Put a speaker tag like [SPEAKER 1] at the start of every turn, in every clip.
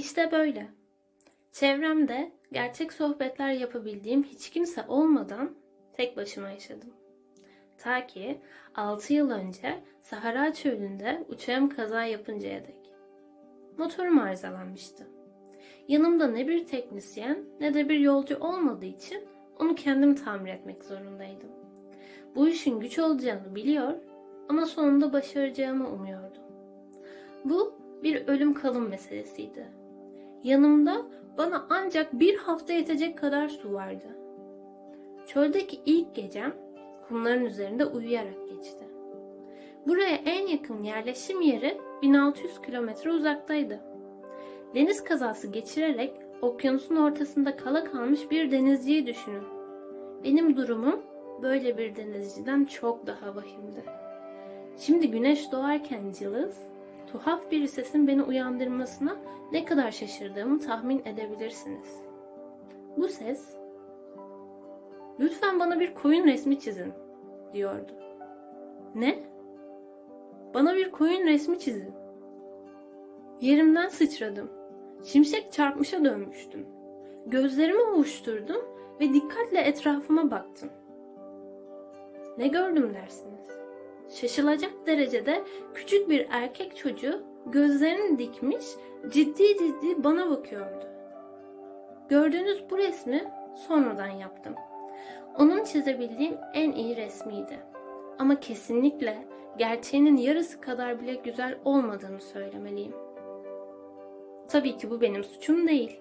[SPEAKER 1] İşte böyle. Çevremde gerçek sohbetler yapabildiğim hiç kimse olmadan tek başıma yaşadım. Ta ki 6 yıl önce Sahara çölünde uçağım kaza yapıncaya dek. Motorum arızalanmıştı. Yanımda ne bir teknisyen ne de bir yolcu olmadığı için onu kendim tamir etmek zorundaydım. Bu işin güç olacağını biliyor ama sonunda başaracağımı umuyordum. Bu bir ölüm kalım meselesiydi. Yanımda bana ancak bir hafta yetecek kadar su vardı. Çöldeki ilk gecem kumların üzerinde uyuyarak geçti. Buraya en yakın yerleşim yeri 1600 kilometre uzaktaydı. Deniz kazası geçirerek okyanusun ortasında kala kalmış bir denizciyi düşünün. Benim durumum böyle bir denizciden çok daha vahimdi. Şimdi güneş doğarken cılız, tuhaf bir sesin beni uyandırmasına ne kadar şaşırdığımı tahmin edebilirsiniz. Bu ses, lütfen bana bir koyun resmi çizin, diyordu. Ne? Bana bir koyun resmi çizin. Yerimden sıçradım. Şimşek çarpmışa dönmüştüm. Gözlerimi ovuşturdum ve dikkatle etrafıma baktım. Ne gördüm dersiniz? Şaşılacak derecede küçük bir erkek çocuğu gözlerini dikmiş ciddi ciddi bana bakıyordu. Gördüğünüz bu resmi sonradan yaptım. Onun çizebildiğim en iyi resmiydi. Ama kesinlikle gerçeğinin yarısı kadar bile güzel olmadığını söylemeliyim. Tabii ki bu benim suçum değil.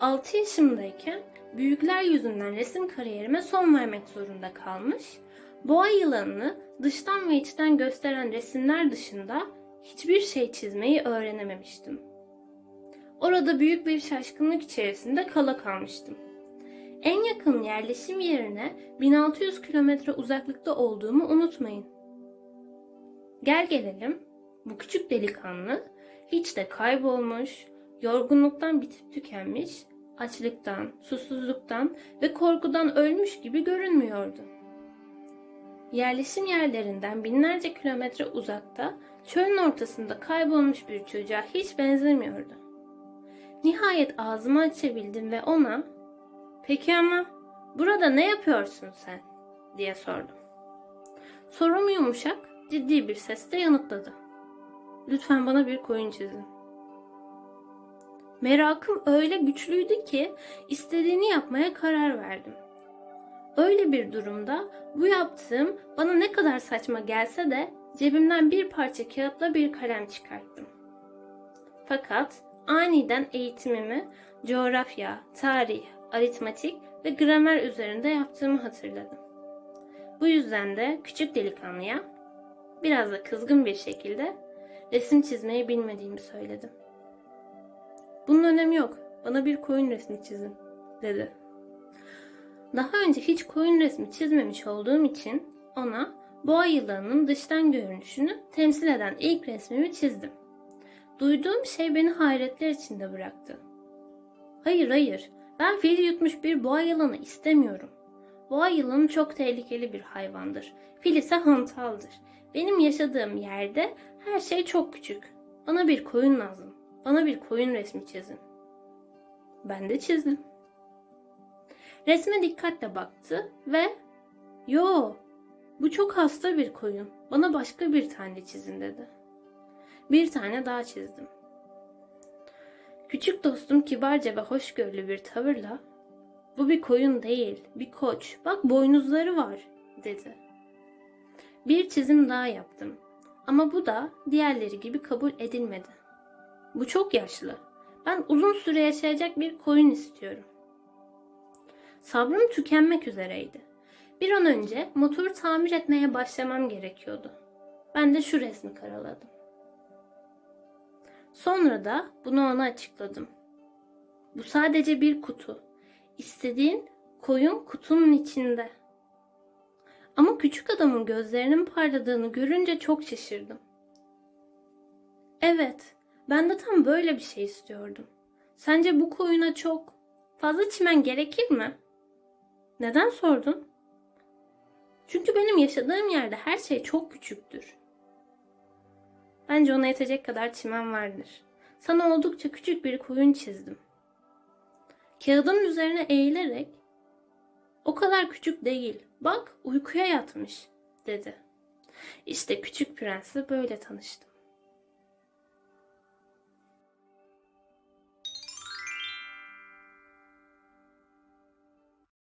[SPEAKER 1] 6 yaşımdayken büyükler yüzünden resim kariyerime son vermek zorunda kalmış, boğa yılanını dıştan ve içten gösteren resimler dışında hiçbir şey çizmeyi öğrenememiştim. Orada büyük bir şaşkınlık içerisinde kala kalmıştım. En yakın yerleşim yerine 1600 kilometre uzaklıkta olduğumu unutmayın. Gel gelelim, bu küçük delikanlı hiç de kaybolmuş, yorgunluktan bitip tükenmiş, açlıktan, susuzluktan ve korkudan ölmüş gibi görünmüyordu. Yerleşim yerlerinden binlerce kilometre uzakta, çölün ortasında kaybolmuş bir çocuğa hiç benzemiyordu. Nihayet ağzımı açabildim ve ona, "Peki ama burada ne yapıyorsun sen?" diye sordum. Sorum yumuşak, ciddi bir sesle yanıtladı. Lütfen bana bir koyun çizin. Merakım öyle güçlüydü ki istediğini yapmaya karar verdim. Öyle bir durumda bu yaptığım bana ne kadar saçma gelse de cebimden bir parça kağıtla bir kalem çıkarttım. Fakat aniden eğitimimi coğrafya, tarih, aritmatik ve gramer üzerinde yaptığımı hatırladım. Bu yüzden de küçük delikanlıya biraz da kızgın bir şekilde resim çizmeyi bilmediğimi söyledim. Bunun önemi yok. Bana bir koyun resmi çizin, dedi. Daha önce hiç koyun resmi çizmemiş olduğum için ona boğa yılanının dıştan görünüşünü temsil eden ilk resmimi çizdim. Duyduğum şey beni hayretler içinde bıraktı. Hayır hayır, ben fil yutmuş bir boğa yılanı istemiyorum. Boğa yılanı çok tehlikeli bir hayvandır. Fil ise hantaldır. Benim yaşadığım yerde her şey çok küçük. Bana bir koyun lazım. Bana bir koyun resmi çizin. Ben de çizdim. Resme dikkatle baktı ve "Yo, bu çok hasta bir koyun. Bana başka bir tane çizin." dedi. Bir tane daha çizdim. Küçük dostum kibarca ve hoşgörülü bir tavırla "Bu bir koyun değil, bir koç. Bak boynuzları var." dedi. Bir çizim daha yaptım. Ama bu da diğerleri gibi kabul edilmedi. Bu çok yaşlı. Ben uzun süre yaşayacak bir koyun istiyorum. Sabrım tükenmek üzereydi. Bir an önce motoru tamir etmeye başlamam gerekiyordu. Ben de şu resmi karaladım. Sonra da bunu ona açıkladım. Bu sadece bir kutu. İstediğin koyun kutunun içinde. Ama küçük adamın gözlerinin parladığını görünce çok şaşırdım. Evet, ben de tam böyle bir şey istiyordum. Sence bu koyuna çok fazla çimen gerekir mi? Neden sordun? Çünkü benim yaşadığım yerde her şey çok küçüktür. Bence ona yetecek kadar çimen vardır. Sana oldukça küçük bir koyun çizdim. Kağıdın üzerine eğilerek o kadar küçük değil. Bak uykuya yatmış dedi. İşte küçük prensle böyle tanıştım.